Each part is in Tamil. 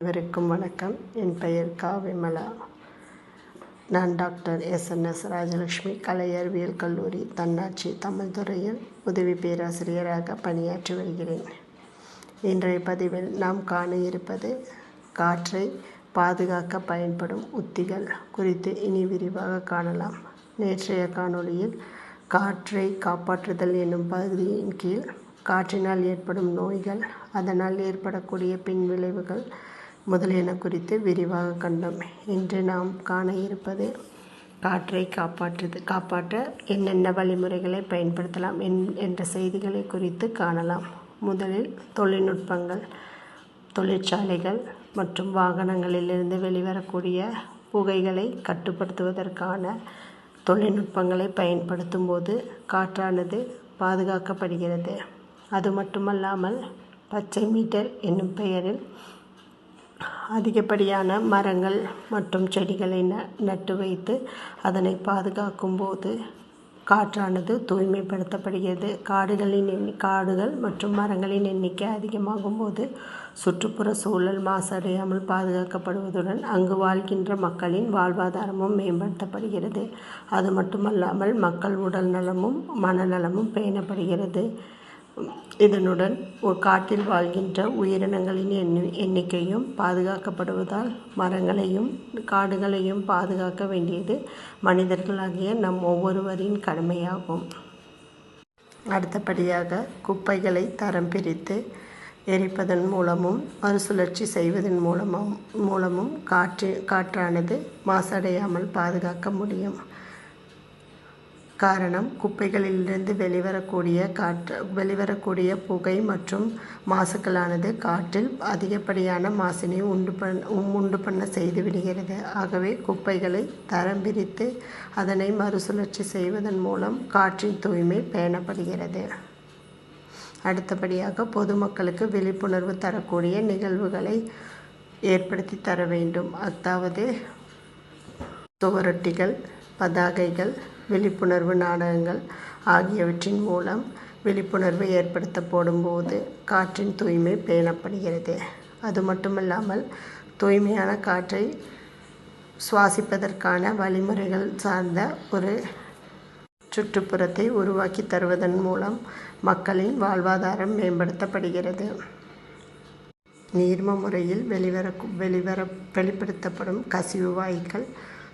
அனைவருக்கும் வணக்கம். என் பெயர் கா விமலா நான் doctor S. N. S. Rajalakshmi கலை அறிவியல் கல்லூரி தன்னாட்சி தமிழ் துறையில் உதவி பேராசிரியராக பணியாற்றி வருகிறேன். இன்றைய பதிவில் நாம் காண இருப்பது காற்றை பாதுகாக்க பயன்படும் உத்திகள் குறித்து இனி விரிவாக காணலாம். நேற்றைய காணொளியில் காற்றை காப்பாற்றுதல் என்னும் பகுதியின் கீழ் காற்றினால் ஏற்படும் நோய்கள் அதனால் ஏற்படக்கூடிய பின்விளைவுகள் முதலியன குறித்து விரிவாக கண்டோம். இன்று நாம் காண இருப்பது காற்றை காப்பாற்றுது காப்பாற்ற என்னென்ன வழிமுறைகளை பயன்படுத்தலாம் என் என்ற செய்திகளை குறித்து காணலாம். முதலில் தொழில்நுட்பங்கள் தொழிற்சாலைகள் மற்றும் வாகனங்களிலிருந்து வெளிவரக்கூடிய புகைகளை கட்டுப்படுத்துவதற்கான தொழில்நுட்பங்களை பயன்படுத்தும் போது காற்றானது பாதுகாக்கப்படுகிறது. அது மட்டுமல்லாமல் பச்சை மீட்டர் என்னும் பெயரில் அதிகப்படியான மரங்கள் மற்றும் செடிகளை ந நட்டு வைத்து அதனை பாதுகாக்கும் போது காற்றானது தூய்மைப்படுத்தப்படுகிறது. காடுகளின் எண்ணி காடுகள் மற்றும் மரங்களின் எண்ணிக்கை அதிகமாகும் போது சுற்றுப்புற சூழல் மாசடையாமல் பாதுகாக்கப்படுவதுடன் அங்கு வாழ்கின்ற மக்களின் வாழ்வாதாரமும் மேம்படுத்தப்படுகிறது. அது மட்டுமல்லாமல் மக்கள் உடல் நலமும் மனநலமும் பேணப்படுகிறது. இதனுடன் காட்டில் வாழ்கின்ற உயிரினங்களின் எண்ணி எண்ணிக்கையும் பாதுகாக்கப்படுவதால் மரங்களையும் காடுகளையும் பாதுகாக்க வேண்டியது மனிதர்களாகிய நம் ஒவ்வொருவரின் கடமையாகும். அடுத்தபடியாக குப்பைகளை தரம் பிரித்து எரிப்பதன் மூலமும் மறுசுழற்சி செய்வதன் மூலமும் மூலமும் காற்று காற்றானது மாசடையாமல் பாதுகாக்க முடியும். காரணம் குப்பைகளிலிருந்து வெளிவரக்கூடிய காற்று வெளிவரக்கூடிய புகை மற்றும் மாசுக்களானது காற்றில் அதிகப்படியான மாசினை உண்டு பண் உண்டு பண்ண செய்து விடுகிறது. ஆகவே குப்பைகளை தரம் பிரித்து அதனை மறுசுழற்சி செய்வதன் மூலம் காற்றின் தூய்மை பேணப்படுகிறது. அடுத்தபடியாக பொதுமக்களுக்கு விழிப்புணர்வு தரக்கூடிய நிகழ்வுகளை ஏற்படுத்தி தர வேண்டும். அதாவது சுவரொட்டிகள் பதாகைகள் விழிப்புணர்வு நாடகங்கள் ஆகியவற்றின் மூலம் விழிப்புணர்வு ஏற்படுத்தப்படும் போது காற்றின் தூய்மை பேணப்படுகிறது. அது மட்டுமல்லாமல் தூய்மையான காற்றை சுவாசிப்பதற்கான வழிமுறைகள் சார்ந்த ஒரு சுற்றுப்புறத்தை உருவாக்கி தருவதன் மூலம் மக்களின் வாழ்வாதாரம் மேம்படுத்தப்படுகிறது. நீர்ம முறையில் வெளிவர வெளிவர வெளிப்படுத்தப்படும் கசிவு வாயுக்கள்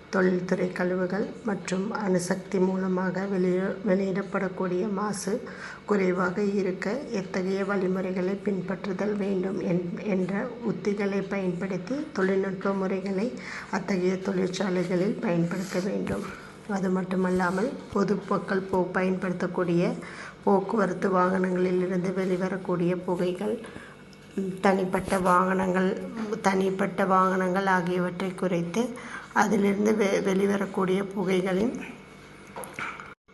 தொழில்துறை கழிவுகள் மற்றும் அணுசக்தி மூலமாக வெளியிட வெளியிடப்படக்கூடிய மாசு குறைவாக இருக்க எத்தகைய வழிமுறைகளை பின்பற்றுதல் வேண்டும் என்ற உத்திகளை பயன்படுத்தி தொழில்நுட்ப முறைகளை அத்தகைய தொழிற்சாலைகளில் பயன்படுத்த வேண்டும். அது மட்டுமல்லாமல் பொதுமக்கள் போ பயன்படுத்தக்கூடிய போக்குவரத்து வாகனங்களிலிருந்து வெளிவரக்கூடிய புகைகள் தனிப்பட்ட வாகனங்கள் தனிப்பட்ட வாகனங்கள் ஆகியவற்றை குறைத்து அதிலிருந்து வெ வெளிவரக்கூடிய புகைகளின்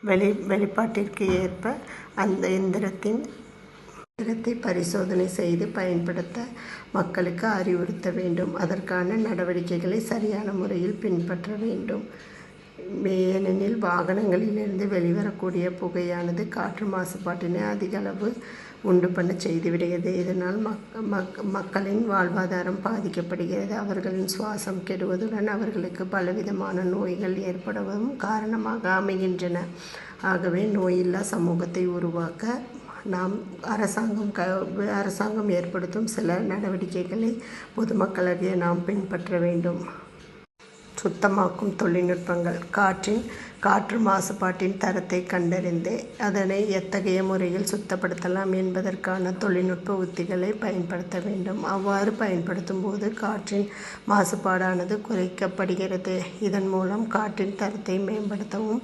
வெளி வெளிப்பாட்டிற்கு ஏற்ப அந்த எந்திரத்தின் எந்திரத்தை பரிசோதனை செய்து பயன்படுத்த மக்களுக்கு அறிவுறுத்த வேண்டும். அதற்கான நடவடிக்கைகளை சரியான முறையில் பின்பற்ற வேண்டும். ஏனெனில் வாகனங்களிலிருந்து வெளிவரக்கூடிய புகையானது காற்று மாசுபாட்டினை அதிக அளவு உண்டு பண்ண செய்துவிடுகிறது. இதனால் மக் மக் மக்களின் வாழ்வாதாரம் பாதிக்கப்படுகிறது. அவர்களின் சுவாசம் கெடுவதுடன் அவர்களுக்கு பலவிதமான நோய்கள் ஏற்படவும் காரணமாக அமைகின்றன. ஆகவே நோயில்லா சமூகத்தை உருவாக்க நாம் அரசாங்கம் க அரசாங்கம் ஏற்படுத்தும் சில நடவடிக்கைகளை பொதுமக்களாகிய நாம் பின்பற்ற வேண்டும். சுத்தமாக்கும் தொழில்நுட்பங்கள். காற்றின் காற்று மாசுபாட்டின் தரத்தை கண்டறிந்து அதனை எத்தகைய முறையில் சுத்தப்படுத்தலாம் என்பதற்கான தொழில்நுட்ப உத்திகளை பயன்படுத்த வேண்டும். அவ்வாறு பயன்படுத்தும் போது காற்றின் மாசுபாடானது குறைக்கப்படுகிறது. இதன் மூலம் காற்றின் தரத்தை மேம்படுத்தவும்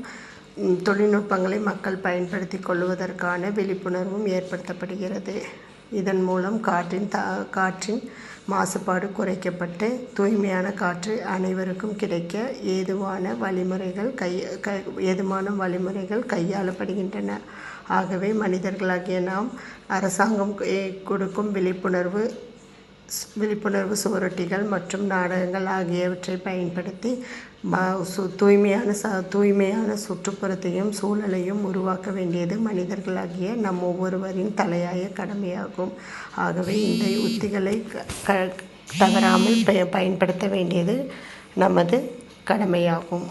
தொழில்நுட்பங்களை மக்கள் பயன்படுத்தி கொள்வதற்கான விழிப்புணர்வும் ஏற்படுத்தப்படுகிறது. இதன் மூலம் காற்றின் தா காற்றின் மாசுபாடு குறைக்கப்பட்டு தூய்மையான காற்று அனைவருக்கும் கிடைக்க ஏதுவான வழிமுறைகள் கை க ஏதுவான வழிமுறைகள் கையாளப்படுகின்றன. ஆகவே மனிதர்களாகிய நாம் அரசாங்கம் கொடுக்கும் விழிப்புணர்வு விழிப்புணர்வு சுவரொட்டிகள் மற்றும் நாடகங்கள் ஆகியவற்றை பயன்படுத்தி சு தூய்மையான ச தூய்மையான சுற்றுப்புறத்தையும் சூழலையும் உருவாக்க வேண்டியது மனிதர்களாகிய நம் ஒவ்வொருவரின் தலையாய கடமையாகும். ஆகவே இந்த உத்திகளை க தவறாமல் ப பயன்படுத்த வேண்டியது நமது கடமையாகும்.